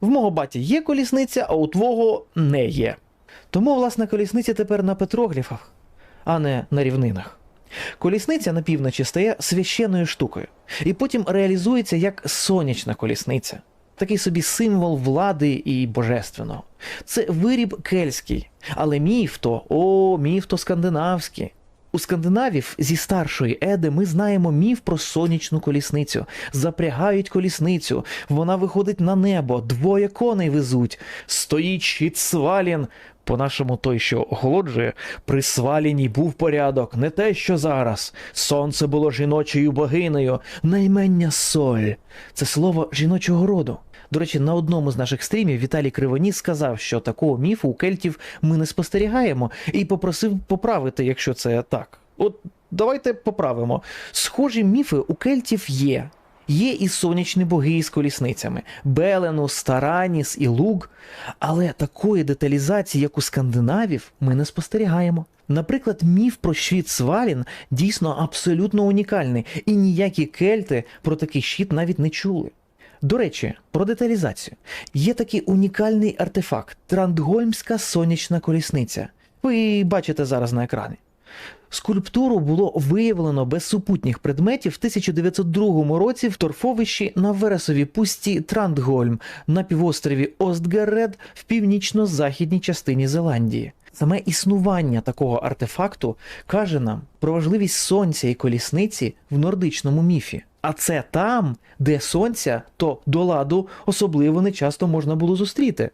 В мого баті є колісниця, а у твого не є. Тому, власне, колісниця тепер на петрогліфах, а не на рівнинах. Колісниця на півночі стає священною штукою, і потім реалізується як сонячна колісниця, такий собі символ влади і божественного. Це виріб кельтський, але міф то, о, міф то скандинавський. У скандинавів зі старшої еди ми знаємо міф про сонячну колісницю. Запрягають колісницю, вона виходить на небо, двоє коней везуть. Стоїть свалін. По-нашому той, що охолоджує, при сваліні був порядок, не те, що зараз. Сонце було жіночою богинею, наймення соль. Це слово жіночого роду. До речі, на одному з наших стрімів Віталій Кривоніс сказав, що такого міфу у кельтів ми не спостерігаємо, і попросив поправити, якщо це так. От давайте поправимо. Схожі міфи у кельтів є. Є і сонячні боги з колісницями Беленус, Тараніс і Луг, але такої деталізації, як у скандинавів, ми не спостерігаємо. Наприклад, міф про щит Свалін дійсно абсолютно унікальний, і ніякі кельти про такий щит навіть не чули. До речі, про деталізацію. Є такий унікальний артефакт Трандгольмська сонячна колісниця. Ви бачите зараз на екрані. Скульптуру було виявлено без супутніх предметів в 1902 році в торфовищі на Вересовій пусті Трандгольм на півострові Остгеред в північно-західній частині Зеландії. Саме існування такого артефакту каже нам про важливість сонця і колісниці в нордичному міфі. А це там, де сонця, то до ладу особливо не часто можна було зустріти.